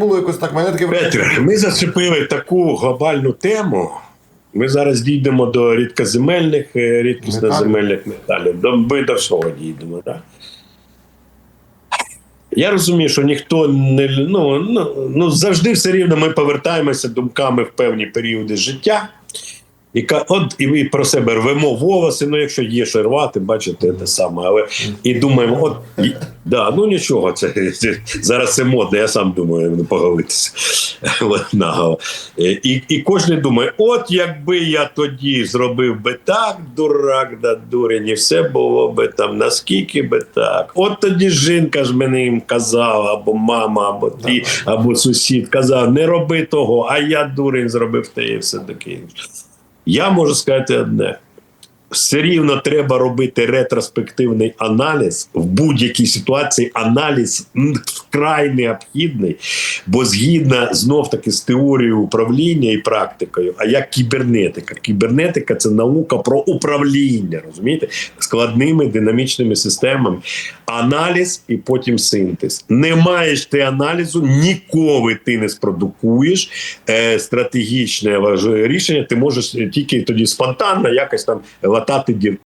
було якось так. Мене таке Петре, ми зачепили таку глобальну тему. Ми зараз дійдемо до рідкоземельних, е, рідкісноземельних металів. До, ми до всього дійдемо. Так? Я розумію, що ніхто не ну, ну, ну завжди все рівно ми повертаємося думками в певні періоди життя. І от і ми про себе рвемо волоси, ну якщо є що рвати, бачите, те саме. Але і думаємо, от і- да, ну нічого, це, це зараз це модно, я сам думаю, не. Наголо. Е, І, і кожен думає: от якби я тоді зробив би так, дурак да дурень, і все було би там, наскільки би так. От тоді жінка ж мені їм казала, або мама, або ти, або сусід казав, не роби того, а я дурень зробив те і все таке. Я можу сказати одне: все рівно треба робити ретроспективний аналіз в будь-якій ситуації. Аналіз вкрай необхідний, бо згідно знов таки з теорією управління і практикою, а як кібернетика. Кібернетика це наука про управління, розумієте, складними динамічними системами. Аналіз і потім синтез. Не маєш ти аналізу, ніколи ти не спродукуєш е, стратегічне рішення. Ти можеш тільки тоді спонтанно якось там латати дір.